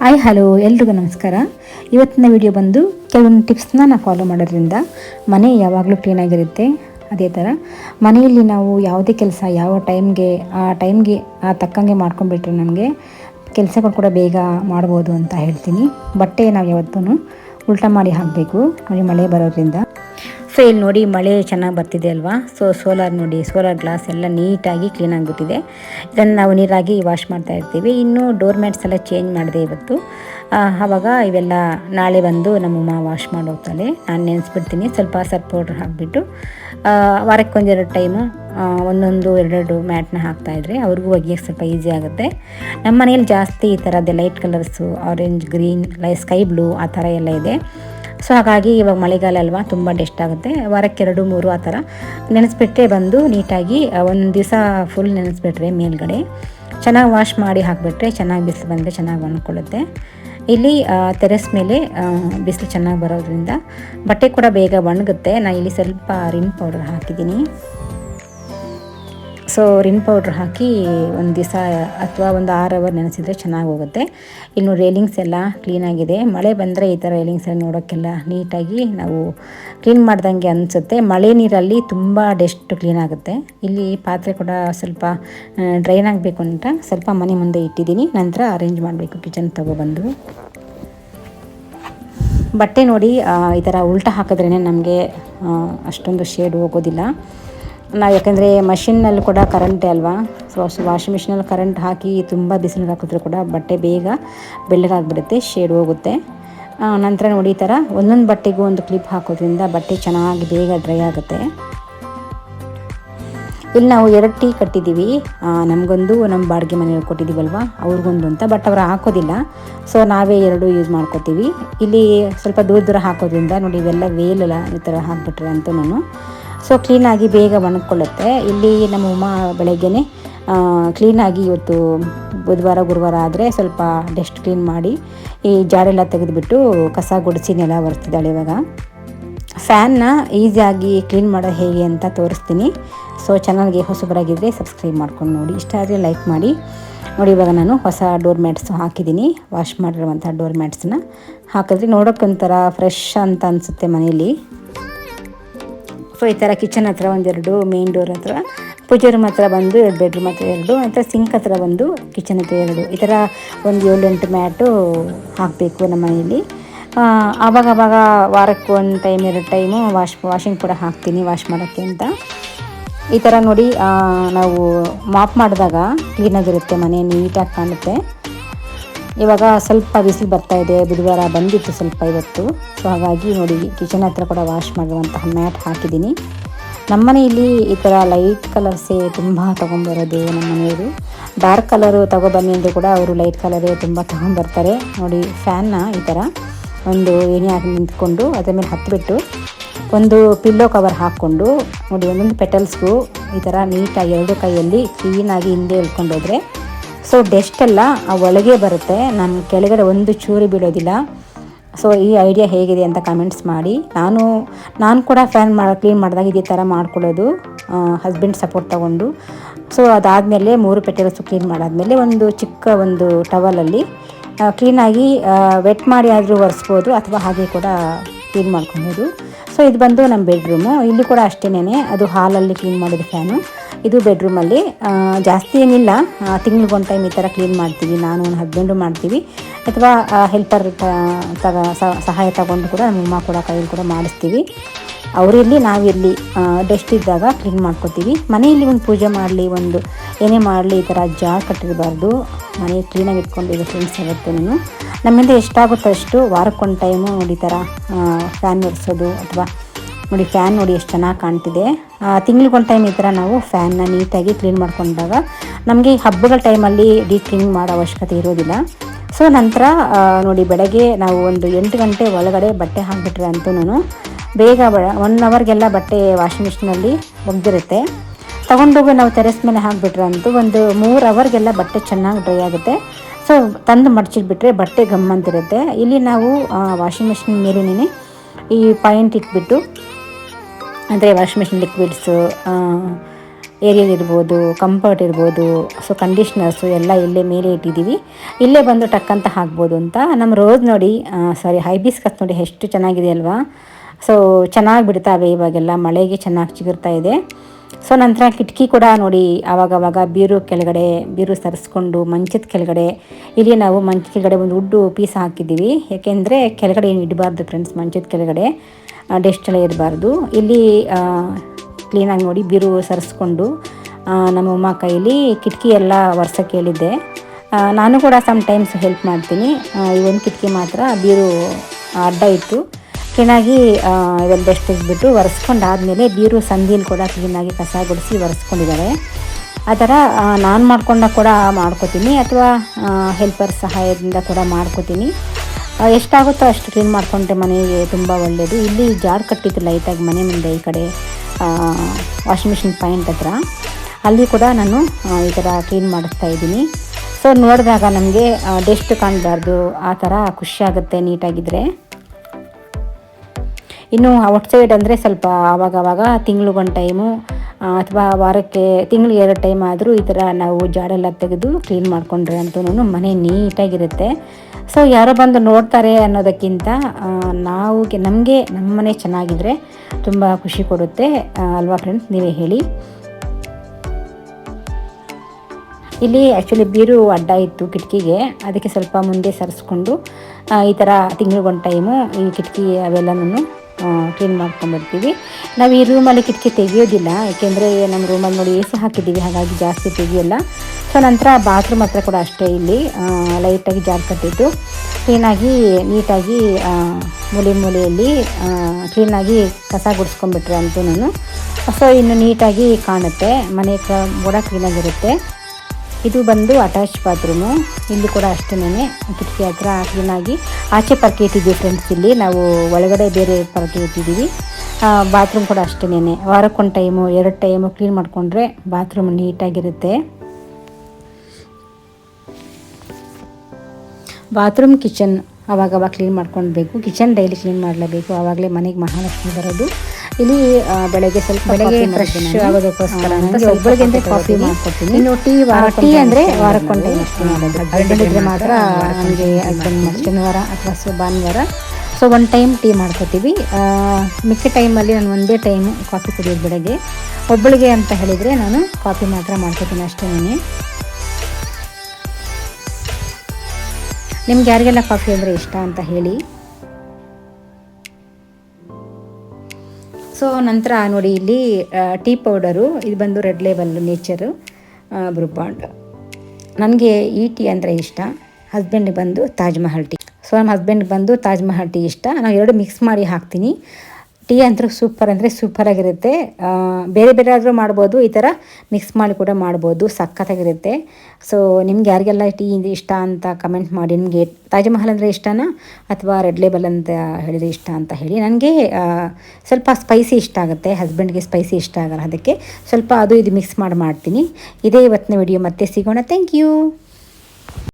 Hi hello ಎಲ್ರಿಗೂ ನಮಸ್ಕಾರ. ಇವತ್ತಿನ ವಿಡಿಯೋ ಬಂದು ಕೆಲವೊಂದು ಟಿಪ್ಸ್ನ ನಾವು ಫಾಲೋ ಮಾಡೋದ್ರಿಂದ ಮನೆ ಯಾವಾಗಲೂ ಕ್ಲೀನಾಗಿರುತ್ತೆ ಅದೇ ಥರ ಮನೆಯಲ್ಲಿ ನಾವು ಯಾವುದೇ ಕೆಲಸ ಯಾವ ಟೈಮ್ಗೆ ಆ ಟೈಮ್ಗೆ ಆ ತಕ್ಕಂಗೆ ಮಾಡ್ಕೊಂಡ್ಬಿಟ್ರೆ ನಮಗೆ ಕೆಲಸಗಳು ಕೂಡ ಬೇಗ ಮಾಡ್ಬೋದು ಅಂತ ಹೇಳ್ತೀನಿ. ಬಟ್ಟೆ ನಾವು ಯಾವತ್ತೂ ಉಲ್ಟಾ ಮಾಡಿ ಹಾಕಬೇಕು. ಮಳೆ ಬರೋದ್ರಿಂದ ಸೊ ನೋಡಿ ಮಳೆ ಚೆನ್ನಾಗಿ ಬರ್ತಿದೆ ಅಲ್ವಾ? ಸೊ ಸೋಲಾರ್ ನೋಡಿ ಸೋಲಾರ್ ಗ್ಲಾಸ್ ಎಲ್ಲ ನೀಟಾಗಿ ಕ್ಲೀನ್ ಆಗಿಬಿಟ್ಟಿದೆ. ಇದನ್ನು ನಾವು ನೀರಾಗಿ ವಾಶ್ ಮಾಡ್ತಾ ಇರ್ತೀವಿ. ಇನ್ನು ಡೋರ್ ಮ್ಯಾಟ್ಸ್ ಎಲ್ಲ ಚೇಂಜ್ ಮಾಡಿದೆ ಇವತ್ತು. ಆವಾಗ ಇವೆಲ್ಲ ನಾಳೆ ಬಂದು ನಮ್ಮಮ್ಮ ವಾಶ್ ಮಾಡಿ ಹೋಗ್ತಾಳೆ. ನಾನು ನೆನೆಸ್ಬಿಡ್ತೀನಿ. ಸ್ವಲ್ಪ ಸರ್ ಪೌಡ್ರ್ ಹಾಕಿಬಿಟ್ಟು ವಾರಕ್ಕೆ ಒಂದೆರಡು ಟೈಮು ಒಂದೊಂದು ಎರಡೆರಡು ಮ್ಯಾಟ್ನ ಹಾಕ್ತಾಯಿದ್ರೆ ಅವ್ರಿಗೂ ಒಗೆಯೋಕ್ಕೆ ಸ್ವಲ್ಪ ಈಸಿ ಆಗುತ್ತೆ. ನಮ್ಮ ಮನೇಲಿ ಜಾಸ್ತಿ ಈ ಥರದ್ದು light colours orange green light sky blue ಆ ಥರ ಎಲ್ಲ ಇದೆ. ಸೊ ಹಾಗಾಗಿ ಇವಾಗ ಮಳೆಗಾಲ ಅಲ್ವಾ, ತುಂಬ ಡೆಸ್ಟ್ ಆಗುತ್ತೆ. ವಾರಕ್ಕೆ ಎರಡು, ಮೂರು ಆ ಥರ. ನೆನೆಸ್ಬಿಟ್ಟೆ ಬಂದು ನೀಟಾಗಿ ಒಂದು ದಿವಸ ಫುಲ್ ನೆನೆಸ್ಬಿಟ್ರೆ ಮೇಲ್ಗಡೆ. ಚೆನ್ನಾಗಿ ವಾಶ್ ಮಾಡಿ ಹಾಕಿಬಿಟ್ರೆ ಚೆನ್ನಾಗಿ ಬಿಸಿಲು ಬಂದರೆ ಚೆನ್ನಾಗಿ ಒಣಕೊಳ್ಳುತ್ತೆ. ಇಲ್ಲಿ ತೆರೆಸ್ ಮೇಲೆ ಬಿಸಿಲು ಚೆನ್ನಾಗಿ ಬರೋದ್ರಿಂದ ಬಟ್ಟೆ ಕೂಡ ಬೇಗ ಒಣಗುತ್ತೆ. ನಾನು ಇಲ್ಲಿ ಸ್ವಲ್ಪ ರಿಮ್ ಪೌಡರ್ ಹಾಕಿದ್ದೀನಿ. ಸೊ ರಿನ್ ಪೌಡ್ರ್ ಹಾಕಿ ಒಂದು ದಿವಸ ಅಥವಾ ಒಂದು ಆರು ಅವರ್ ನೆನೆಸಿದ್ರೆ ಚೆನ್ನಾಗಿ ಹೋಗುತ್ತೆ. ಇನ್ನು ರೇಲಿಂಗ್ಸ್ ಎಲ್ಲ ಕ್ಲೀನಾಗಿದೆ ಮಳೆ ಬಂದರೆ ಈ ಥರ ರೇಲಿಂಗ್ಸ್ ಎಲ್ಲ ನೋಡೋಕ್ಕೆಲ್ಲ ನೀಟಾಗಿ ನಾವು ಕ್ಲೀನ್ ಮಾಡ್ದಂಗೆ ಅನಿಸುತ್ತೆ. ಮಳೆ ನೀರಲ್ಲಿ ತುಂಬ ಡೆಸ್ಟ್ ಕ್ಲೀನ್ ಆಗುತ್ತೆ. ಇಲ್ಲಿ ಪಾತ್ರೆ ಕೂಡ ಸ್ವಲ್ಪ ಡ್ರೈನ್ ಆಗಬೇಕು ಅಂತ ಸ್ವಲ್ಪ ಮನೆ ಮುಂದೆ ಇಟ್ಟಿದ್ದೀನಿ. ನಂತರ ಅರೇಂಜ್ ಮಾಡಬೇಕು ಕಿಚನ್ ತಗೊಬಂದು ಬಟ್ಟೆ ನೋಡಿ ಈ ಥರ ಉಲ್ಟಾ ಹಾಕಿದ್ರೇ ನಮಗೆ ಅಷ್ಟೊಂದು ಶೇಡ್ ಹೋಗೋದಿಲ್ಲ. ನಾವು ಯಾಕಂದರೆ ಮಷಿನ್ನಲ್ಲಿ ಕೂಡ ಕರೆಂಟೇ ಅಲ್ವಾ? ಸೊ ವಾಷಿಂಗ್ ಮಿಷಿನಲ್ಲಿ ಕರೆಂಟ್ ಹಾಕಿ ತುಂಬ ಬಿಸಿಲು ಹಾಕಿದ್ರು ಕೂಡ ಬಟ್ಟೆ ಬೇಗ ಬೆಳ್ಳಗಾಗ್ಬಿಡುತ್ತೆ ಶೇಡ್ ಹೋಗುತ್ತೆ. ನಂತರ ನೋಡಿ ಈ ಥರ ಒಂದೊಂದು ಬಟ್ಟೆಗೂ ಒಂದು ಕ್ಲಿಪ್ ಹಾಕೋದ್ರಿಂದ ಬಟ್ಟೆ ಚೆನ್ನಾಗಿ ಬೇಗ ಡ್ರೈ ಆಗುತ್ತೆ. ಇಲ್ಲಿ ನಾವು ಎರಡು ಟೀ ಕಟ್ಟಿದ್ದೀವಿ. ನಮಗೊಂದು ನಮ್ಮ ಬಾಡಿಗೆ ಮನೆಯಲ್ಲಿ ಕೊಟ್ಟಿದ್ದೀವಲ್ವ? ಅವ್ರಿಗೊಂದು ಅಂತ ಬಟ್ ಅವ್ರು ಹಾಕೋದಿಲ್ಲ. ಸೊ ನಾವೇ ಎರಡು ಯೂಸ್ ಮಾಡ್ಕೋತೀವಿ. ಇಲ್ಲಿ ಸ್ವಲ್ಪ ದೂರ ದೂರ ಹಾಕೋದ್ರಿಂದ ನೋಡಿ ಇವೆಲ್ಲ ವೇಲಲ್ಲ ಈ ಥರ ಹಾಕ್ಬಿಟ್ರೆ ಅಂತೂ ನಾನು ಸೊ ಕ್ಲೀನಾಗಿ ಬೇಗ ಒಣಕೊಳ್ಳುತ್ತೆ ಇಲ್ಲಿ ನಮ್ಮ ಉಮಾ ಬೆಳಗ್ಗೆನೆ ಕ್ಲೀನಾಗಿ ಇವತ್ತು ಬುಧವಾರ, ಗುರುವಾರ ಆದರೆ ಸ್ವಲ್ಪ ಡಸ್ಟ್ ಕ್ಲೀನ್ ಮಾಡಿ, ಈ ಜಾರೆಲ್ಲ ತೆಗೆದುಬಿಟ್ಟು ಕಸ ಗುಡಿಸಿ ನೆಲ ಬರ್ತಿದ್ದಾಳೆ ಇವಾಗ. ಫ್ಯಾನ್ನ ಈಸಿಯಾಗಿ ಕ್ಲೀನ್ ಮಾಡೋದು ಹೇಗೆ ಅಂತ ತೋರಿಸ್ತೀನಿ. ಸೊ ಚಾನಲ್ಗೆ ಹೊಸಬರಾಗಿದ್ದರೆ ಸಬ್ಸ್ಕ್ರೈಬ್ ಮಾಡ್ಕೊಂಡು ನೋಡಿ. ಇಷ್ಟ ಆದರೆ ಲೈಕ್ ಮಾಡಿ. ನೋಡಿ, ಇವಾಗ ನಾನು ಹೊಸ ಡೋರ್ ಮ್ಯಾಟ್ಸು ಹಾಕಿದ್ದೀನಿ. ವಾಶ್ ಮಾಡಿರುವಂಥ ಡೋರ್ ಮ್ಯಾಟ್ಸನ್ನ ಹಾಕಿದ್ರೆ ನೋಡೋಕ್ಕೊಂಥರ ಫ್ರೆಶ್ ಅಂತ ಅನಿಸುತ್ತೆ ಮನೆಯಲ್ಲಿ ಸೊ ಈ ಥರ ಕಿಚನ್ ಹತ್ರ ಒಂದೆರಡು ಮೇನ್ ಡೋರ್ ಹತ್ರ ಪೂಜೆ ರೂಮ್ ಹತ್ರ ಬಂದು ಎರಡು ಬೆಡ್ರೂಮ್ ಹತ್ರ ಎರಡು ಮತ್ತು ಸಿಂಕ್ ಹತ್ರ ಬಂದು ಕಿಚನ್ ಹತ್ರ ಎರಡು. ಈ ಥರ ಒಂದು ಏಳೆಂಟು ಮ್ಯಾಟು ಹಾಕಬೇಕು ನಮ್ಮ ಮನೆಯಲ್ಲಿ. ಆ, ಆವಾಗ ಆವಾಗ ವಾರಕ್ಕೆ ಒಂದು ಟೈಮ್ ಎರಡು ಟೈಮು ವಾಶ್ ವಾಷಿಂಗ್ ಕೂಡ ಹಾಕ್ತೀನಿ ವಾಶ್ ಮಾಡೋಕ್ಕೆ ಅಂತ. ಈ ಥರ ನೋಡಿ ನಾವು ಮಾಪ್ ಮಾಡಿದಾಗ ಕ್ಲೀನಾಗಿರುತ್ತೆ ಮನೆ ನೀಟಾಗಿ ಕಾಣುತ್ತೆ. ಇವಾಗ ಸ್ವಲ್ಪ ಬಿಸಿಲು ಬರ್ತಾ ಇದೆ. ಬುಧವಾರ ಬಂದಿತ್ತು ಸ್ವಲ್ಪ ಇವತ್ತು. ಸೊ ಹಾಗಾಗಿ ನೋಡಿ ಕಿಚನ್ ಹತ್ರ ಕೂಡ ವಾಶ್ ಮಾಡುವಂತಹ ಮ್ಯಾಟ್ ಹಾಕಿದ್ದೀನಿ. ನಮ್ಮನೆಯಲ್ಲಿ ಈ ಥರ ಲೈಟ್ ಕಲರ್ಸೇ ತುಂಬ ತೊಗೊಂಬರೋದು ನಮ್ಮ ಮನೆಯವರು. ಡಾರ್ಕ್ ಕಲರು ತೊಗೊಬನ್ನಿ ಅಂದರೂ ಕೂಡ ಅವರು ಲೈಟ್ ಕಲರೇ ತುಂಬ ತೊಗೊಂಬರ್ತಾರೆ. ನೋಡಿ ಫ್ಯಾನ್ನ ಈ ಥರ ಒಂದು ಏಣಿ ಹಾಕಿ ನಿಂತ್ಕೊಂಡು ಅದರ ಮೇಲೆ ಹತ್ತಿಬಿಟ್ಟು ಒಂದು ಪಿಲ್ಲೋ ಕವರ್ ಹಾಕ್ಕೊಂಡು, ನೋಡಿ, ಒಂದೊಂದು ಪೆಟಲ್ಸ್ಗೂ ಈ ಥರ ನೀಟಾಗಿ ಎರಡು ಕೈಯಲ್ಲಿ ಕ್ಲೀನಾಗಿ ಹಿಂದೆ ಎಳ್ಕೊಂಡೋದ್ರೆ ಸೊ ಡೆಸ್ಟ್ ಎಲ್ಲ ಒಳಗೆ ಬರುತ್ತೆ. ನಾನು ಕೆಳಗಡೆ ಒಂದು ಚೂರಿ ಬೀಳೋದಿಲ್ಲ ಸೊ ಈ ಐಡಿಯಾ ಹೇಗಿದೆ ಅಂತ ಕಮೆಂಟ್ಸ್ ಮಾಡಿ. ನಾನು ನಾನು ಕೂಡ ಫ್ಯಾನ್ ಮಾಡಿ ಕ್ಲೀನ್ ಮಾಡಿದಾಗ ಇದೇ ಥರ ಮಾಡ್ಕೊಳ್ಳೋದು. ಹಸ್ಬೆಂಡ್ ಸಪೋರ್ಟ್ ತಗೊಂಡು. ಸೊ ಅದಾದಮೇಲೆ ಮೂರು ಪೆಟಲ್ಸು ಕ್ಲೀನ್ ಮಾಡಾದಮೇಲೆ ಒಂದು ಚಿಕ್ಕ ಒಂದು ಟವಲಲ್ಲಿ ಕ್ಲೀನಾಗಿ ವೆಟ್ ಮಾಡಿ ಆದರೂ ಒರೆಸ್ಬೋದು ಅಥವಾ ಹಾಗೆ ಕೂಡ ಕ್ಲೀನ್ ಮಾಡ್ಕೊಬೋದು. ಸೊ ಇದು ಬಂದು ನಮ್ಮ ಬೆಡ್ರೂಮು. ಇಲ್ಲಿ ಕೂಡ ಅಷ್ಟೇನೆ ಅದು ಹಾಲಲ್ಲಿ ಕ್ಲೀನ್ ಮಾಡಿದ ಫ್ಯಾನು. ಇದು ಬೆಡ್ರೂಮಲ್ಲಿ ಜಾಸ್ತಿ ಏನಿಲ್ಲ. ತಿಂಗ್ಳಿಗೊಂದು ಟೈಮ್ ಈ ಥರ ಕ್ಲೀನ್ ಮಾಡ್ತೀವಿ. ನಾನು ಒಂದು ಹಸ್ಬೆಂಡು ಮಾಡ್ತೀವಿ. ಅಥವಾ ಹೆಲ್ಪರ್ ತಗ ಸಹಾಯ ತಗೊಂಡು ಕೂಡ ನಮ್ಮ ಅಮ್ಮ ಕೂಡ ಕೈಯಲ್ಲಿ ಕೂಡ ಮಾಡಿಸ್ತೀವಿ. ಅವರಿಲ್ಲಿ ನಾವಿರಲಿ ಡಸ್ಟ್ ಇದ್ದಾಗ ಕ್ಲೀನ್ ಮಾಡ್ಕೊತೀವಿ. ಮನೆಯಲ್ಲಿ ಒಂದು ಪೂಜೆ ಮಾಡಲಿ, ಒಂದು ಏನೇ ಮಾಡಲಿ, ಈ ಥರ ಜಾರ್ ಕಟ್ಟಿರಬಾರ್ದು. ಮನೆ ಕ್ಲೀನಾಗಿ ಇಟ್ಕೊಂಡಿರೋ ಫ್ರೆಂಡ್ಸ್ ಯಾವತ್ತೂ ನಮ್ಮಿಂದ ಎಷ್ಟಾಗುತ್ತೋ ಅಷ್ಟು ವಾರಕ್ಕೊಂದು ಟೈಮು ನೋಡಿ ಥರ ಫ್ಯಾನ್ ಒರೆಸೋದು ಅಥವಾ ನೋಡಿ ಫ್ಯಾನ್ ನೋಡಿ ಎಷ್ಟು ಚೆನ್ನಾಗಿ ಕಾಣ್ತಿದೆ. ತಿಂಗ್ಳಿಗೊಂದು ಟೈಮ್ ಈ ಥರ ನಾವು ಫ್ಯಾನ್ನ ನೀಟಾಗಿ ಕ್ಲೀನ್ ಮಾಡ್ಕೊಂಡಾಗ ನಮಗೆ ಹಬ್ಬಗಳ ಟೈಮಲ್ಲಿ ಡೀಪ್ ಕ್ಲೀನ್ ಮಾಡೋ ಅವಶ್ಯಕತೆ ಇರೋದಿಲ್ಲ. ಸೊ ನಂತರ ನೋಡಿ ಬೆಳಗ್ಗೆ ನಾವು ಒಂದು ಎಂಟು ಗಂಟೆ ಒಳಗಡೆ ಬಟ್ಟೆ ಹಾಕಿಬಿಟ್ರೆ ಅಂತೂ ಬೇಗ ಒನ್ ಅವರ್ಗೆಲ್ಲ ಬಟ್ಟೆ ವಾಷಿಂಗ್ ಮಿಷಿನಲ್ಲಿ ಒಗ್ದಿರುತ್ತೆ ತೊಗೊಂಡೋಗಿ ನಾವು ತೆರೆಸ್ ಮೇಲೆ ಹಾಕಿಬಿಟ್ರೆ ಅಂತೂ ಒಂದು ಮೂರು ಅವರ್ಗೆಲ್ಲ ಬಟ್ಟೆ ಚೆನ್ನಾಗಿ ಡ್ರೈ ಆಗುತ್ತೆ. ಸೊ, ತಂದು ಮಡಚಿಟ್ಬಿಟ್ರೆ ಬಟ್ಟೆ ಗಮ್ ಅಂತಿರುತ್ತೆ. ಇಲ್ಲಿ ನಾವು ವಾಷಿಂಗ್ ಮೆಷಿನ್ ಮೇಲೇ ಈ ಪಾಯಿಂಟ್ ಇಟ್ಬಿಟ್ಟು, ಅಂದರೆ ವಾಷಿಂಗ್ ಮೆಷಿನ್ ಲಿಕ್ವಿಡ್ಸು ಏರಿಯಲ್ ಇರ್ಬೋದು ಕಂಫರ್ಟ್ ಇರ್ಬೋದು ಸೊ ಕಂಡೀಷ್ನರ್ಸು ಎಲ್ಲ ಇಲ್ಲೇ ಮೇಲೆ ಇಟ್ಟಿದ್ದೀವಿ. ಇಲ್ಲೇ ಬಂದು ಟಕ್ ಅಂತ ಹಾಕ್ಬೋದು ಅಂತ. ನಮ್ಮ ರೋಸ್ ನೋಡಿ ಸಾರಿ ಹೈಬಿಸ್ಕಸ್ ನೋಡಿ ಎಷ್ಟು ಚೆನ್ನಾಗಿದೆ ಅಲ್ವಾ? ಸೊ ಚೆನ್ನಾಗಿ ಬಿಡ್ತಾವೆ ಇವಾಗೆಲ್ಲ. ಮಳೆಗೆ ಚೆನ್ನಾಗಿ ಚಿಗುರ್ತಾ ಇದೆ. ಸೊ ನಂತರ ಕಿಟಕಿ ಕೂಡ ನೋಡಿ ಆವಾಗವಾಗ ಬೀರು ಕೆಳಗಡೆ, ಬೀರು ಸರಿಸ್ಕೊಂಡು ಮಂಚದ ಕೆಳಗಡೆ, ಇಲ್ಲಿ ನಾವು ಮಂಚದ ಕೆಳಗಡೆ ಒಂದು ಉಡ್ಡು ಪೀಸ್ ಹಾಕಿದ್ದೀವಿ. ಯಾಕೆಂದರೆ ಕೆಳಗಡೆ ಏನು ಇಡಬಾರ್ದು ಫ್ರೆಂಡ್ಸ್ ಮಂಚದ ಕೆಳಗಡೆ ಡೆಸ್ಟ್ ಎಲ್ಲ ಇರಬಾರ್ದು. ಇಲ್ಲಿ ಕ್ಲೀನಾಗಿ ನೋಡಿ ಬೀರು ಸರಿಸ್ಕೊಂಡು ನಮ್ಮ ಅಮ್ಮ ಕೈಲಿ ಕಿಟಕಿ ಎಲ್ಲ ವರ್ಷಕ್ಕೆ ಹೇಳಿದ್ದೆ. ನಾನು ಕೂಡ ಸಮ್ ಟೈಮ್ಸ್ ಹೆಲ್ಪ್ ಮಾಡ್ತೀನಿ ಈ ಒಂದು ಕಿಟಕಿ ಮಾತ್ರ ಬೀರು ಅಡ್ಡ ಇತ್ತು. ಕ್ಲೀನಾಗಿ ಇದನ್ನು ಬೆಸ್ಟ್ ತೆಗೆದ್ಬಿಟ್ಟು ಒರೆಸ್ಕೊಂಡಾದಮೇಲೆ ಬೀರು ಸಂದಿಯಲ್ಲಿ ಕೂಡ ಕ್ಲೀನಾಗಿ ಕಸ ಗುಡಿಸಿ ಒರೆಸ್ಕೊಂಡಿದ್ದಾರೆ. ಆ ಥರ ನಾನು ಮಾಡ್ಕೊಂಡಾಗ ಕೂಡ ಮಾಡ್ಕೋತೀನಿ ಅಥವಾ ಹೆಲ್ಪರ್ ಸಹಾಯದಿಂದ ಕೂಡ ಮಾಡ್ಕೋತೀನಿ. ಎಷ್ಟಾಗುತ್ತೋ ಅಷ್ಟು ಕ್ಲೀನ್ ಮಾಡಿಕೊಂಡ್ರೆ ಮನೆಗೆ ತುಂಬ ಒಳ್ಳೆಯದು ಇಲ್ಲಿ ಜಾರ್ ಕಟ್ಟಿತ್ತು ಲೈಟಾಗಿ ಮನೆ ಮುಂದೆ ಈ ಕಡೆ ವಾಷಿಂಗ್ ಮಿಷಿನ್ ಪಾಯಿಂಟ್ ಹತ್ರ. ಅಲ್ಲಿ ಕೂಡ ನಾನು ಈ ಥರ ಕ್ಲೀನ್ ಮಾಡಿಸ್ತಾ ಇದ್ದೀನಿ. ಸೊ ನೋಡಿದಾಗ ನಮಗೆ ಡೆಸ್ಟ್ ಕಾಣಬಾರ್ದು. ಆ ಥರ ಖುಷಿಯಾಗುತ್ತೆ ನೀಟಾಗಿದ್ದರೆ ಇನ್ನು ಔಟ್ಸೈಡ್ ಅಂದರೆ ಸ್ವಲ್ಪ ಆವಾಗವಾಗ ತಿಂಗಳಿಗೊಂದು ಟೈಮು ಅಥವಾ ವಾರಕ್ಕೆ ತಿಂಗಳಿಗೆ ಎರಡು ಟೈಮ್ ಆದರೂ ಈ ಥರ ನಾವು ಜಾಡೆಲ್ಲ ತೆಗೆದು ಕ್ಲೀನ್ ಮಾಡಿಕೊಂಡ್ರೆ ಅಂತೂ ಮನೆ ನೀಟಾಗಿರುತ್ತೆ. ಸೊ ಯಾರೋ ಬಂದು ನೋಡ್ತಾರೆ ಅನ್ನೋದಕ್ಕಿಂತ ನಾವು ನಮಗೆ ನಮ್ಮ ಮನೆ ಚೆನ್ನಾಗಿದ್ರೆ ತುಂಬ ಖುಷಿ ಕೊಡುತ್ತೆ. ಅಲ್ವಾ ಫ್ರೆಂಡ್ಸ್ ನೀವೇ ಹೇಳಿ. ಇಲ್ಲಿ ಆ್ಯಕ್ಚುಲಿ ಬೀರು ಅಡ್ಡ ಇತ್ತು ಕಿಟಕಿಗೆ. ಅದಕ್ಕೆ ಸ್ವಲ್ಪ ಮುಂದೆ ಸರಿಸ್ಕೊಂಡು ಈ ಥರ ತಿಂಗಳಿಗೊಂದು ಟೈಮು ಈ ಕಿಟಕಿ ಅವೆಲ್ಲನೂ ಕ್ಲೀನ್ ಮಾಡ್ಕೊಂಡ್ಬಿಡ್ತೀವಿ. ನಾವು ಈ ರೂಮಲ್ಲಿ ಕಿಟಕಿ ತೆಗಿಯೋದಿಲ್ಲ ಏಕೆಂದರೆ ನಮ್ಮ ರೂಮಲ್ಲಿ ನೋಡಿ ಎ ಸಿ ಹಾಕಿದ್ದೀವಿ, ಹಾಗಾಗಿ ಜಾಸ್ತಿ ತೆಗಿಯೋಲ್ಲ. ಸೊ ನಂತರ ಬಾತ್ರೂಮ್ ಹತ್ರ ಕೂಡ ಅಷ್ಟೇ ಇಲ್ಲಿ ಲೈಟಾಗಿ ಜಾರ್ ಕಟ್ಟಿದ್ದು. ಕ್ಲೀನಾಗಿ ನೀಟಾಗಿ ಮೂಲೆ ಮೂಲೆಯಲ್ಲಿ ಕ್ಲೀನಾಗಿ ಕಸ ಗುಡಿಸ್ಕೊಂಡ್ಬಿಟ್ರೆ ಅಂತೂ ನಾನು ಸೊ ಇನ್ನು ನೀಟಾಗಿ ಕಾಣುತ್ತೆ. ಮನೆ ಕೂಡ ಕ್ಲೀನಾಗಿರುತ್ತೆ ಇದು ಬಂದು ಅಟ್ಯಾಚ್ ಬಾತ್ರೂಮು ಇಲ್ಲಿ ಕೂಡ ಅಷ್ಟೇನೆ. ಕಿಟಕಿ ಹತ್ರ ಕ್ಲೀನಾಗಿ ಆಚೆ ಪರ್ಕೆ ಇಟ್ಟಿದ್ದೀವಿ ಫ್ರೆಂಡ್ಸ್ ಇಲ್ಲಿ. ನಾವು ಒಳಗಡೆ ಬೇರೆ ಪರ್ಕೆ ಇಟ್ಟಿದ್ದೀವಿ ಬಾತ್ರೂಮ್ ಕೂಡ ಅಷ್ಟೇನೆ. ವಾರಕ್ಕೊಂದು ಟೈಮು ಎರಡು ಟೈಮು ಕ್ಲೀನ್ ಮಾಡಿಕೊಂಡ್ರೆ ಬಾತ್ರೂಮ್ ನೀಟಾಗಿರುತ್ತೆ ಬಾತ್ರೂಮ್ ಕಿಚನ್ ಅವಾಗವಾಗ ಕ್ಲೀನ್ ಮಾಡ್ಕೊಳ್ಬೇಕು ಕಿಚನ್ ಡೈಲಿ ಕ್ಲೀನ್ ಮಾಡಲೇಬೇಕು. ಆವಾಗಲೇ ಮನೆಗೆ ಮಹಾಲಕ್ಷ್ಮಿ ಬರೋದು. ಇಲ್ಲಿ ಬೆಳಗ್ಗೆ ಸ್ವಲ್ಪ ಬೆಳಗ್ಗೆ ಫ್ರೆಶ್ ಆಗೋದಕ್ಕೋಸ್ಕರ ಒಬ್ಬಳಿಗೆ ಕಾಫಿ ಮಾಡ್ಕೊಡ್ತೀನಿ. ಇನ್ನು ಟೀ ವಾರ ಟೀ ಅಂದರೆ ವಾರಕ್ಕೊಂಡೆ ಅಷ್ಟು ಮಾಡೋದು. ಹಸ್ಬೆಂಡ್ ಇದ್ರೆ ಮಾತ್ರ ನನಗೆ ಶನಿವಾರ ಅಥವಾ ಸೊ ಭಾನುವಾರ. ಸೊ ಒನ್ ಟೈಮ್ ಟೀ ಮಾಡ್ಕೋತೀವಿ. ಮಿಕ್ಕ ಟೈಮಲ್ಲಿ ನಾನು ಒಂದೇ ಟೈಮ್ ಕಾಫಿ ಕುಡಿಯೋದು ಬೆಳಗ್ಗೆ. ಒಬ್ಬಳಿಗೆ ಅಂತ ಹೇಳಿದರೆ ನಾನು ಕಾಫಿ ಮಾತ್ರ ಮಾಡ್ಕೊತೀನಿ ಅಷ್ಟೇ ನಿಮ್ಗೆ ಯಾರಿಗೆಲ್ಲ ಕಾಫಿ ಅಂದರೆ ಇಷ್ಟ ಅಂತ ಹೇಳಿ. ಸೊ ನಂತರ ನೋಡಿ ಇಲ್ಲಿ ಟೀ ಪೌಡರು, ಇದು ಬಂದು ರೆಡ್ ಲೇಬಲ್ ನೇಚರು ಬ್ರೂಪಾಂಡ್ ನನಗೆ ಈ ಟೀ ಅಂದರೆ ಇಷ್ಟ. ಹಸ್ಬೆಂಡ್ ಬಂದು ತಾಜ್ ಮಹಲ್ ಟೀ. ಸೊ ನಮ್ಮ ಹಸ್ಬೆಂಡ್ ಬಂದು ತಾಜ್ ಮಹಲ್ ಟೀ ಇಷ್ಟ. ನಾವು ಎರಡು ಮಿಕ್ಸ್ ಮಾಡಿ ಹಾಕ್ತೀನಿ. ಟೀ ಅಂತೂ ಸೂಪರ್ ಅಂದರೆ ಸೂಪರಾಗಿರುತ್ತೆ ಬೇರೆ ಬೇರೆ ಆದರೂ ಮಾಡ್ಬೋದು, ಈ ಥರ ಮಿಕ್ಸ್ ಮಾಡಿ ಕೂಡ ಮಾಡ್ಬೋದು, ಸಖತ್ತಾಗಿರುತ್ತೆ. ಸೊ ನಿಮ್ಗೆ ಯಾರಿಗೆಲ್ಲ ಟೀ ಇಷ್ಟ ಅಂತ ಕಮೆಂಟ್ ಮಾಡಿ, ನಿಮಗೆ ತಾಜ್ ಮಹಲ್ ಅಂದರೆ ಇಷ್ಟನಾ? ಅಥವಾ ರೆಡ್ ಲೇಬಲ್ ಅಂತ ಹೇಳಿದರೆ ಇಷ್ಟ ಅಂತ ಹೇಳಿ. ನನಗೆ ಸ್ವಲ್ಪ ಸ್ಪೈಸಿ ಇಷ್ಟ ಆಗುತ್ತೆ ಹಸ್ಬೆಂಡ್ಗೆ ಸ್ಪೈಸಿ ಇಷ್ಟ ಆಗಲ್ಲ, ಅದಕ್ಕೆ ಸ್ವಲ್ಪ ಅದು ಇದು ಮಿಕ್ಸ್ ಮಾಡಿ ಮಾಡ್ತೀನಿ. ಇದೇ ಇವತ್ತಿನ ವಿಡಿಯೋ ಮತ್ತೆ ಸಿಗೋಣ. Thank you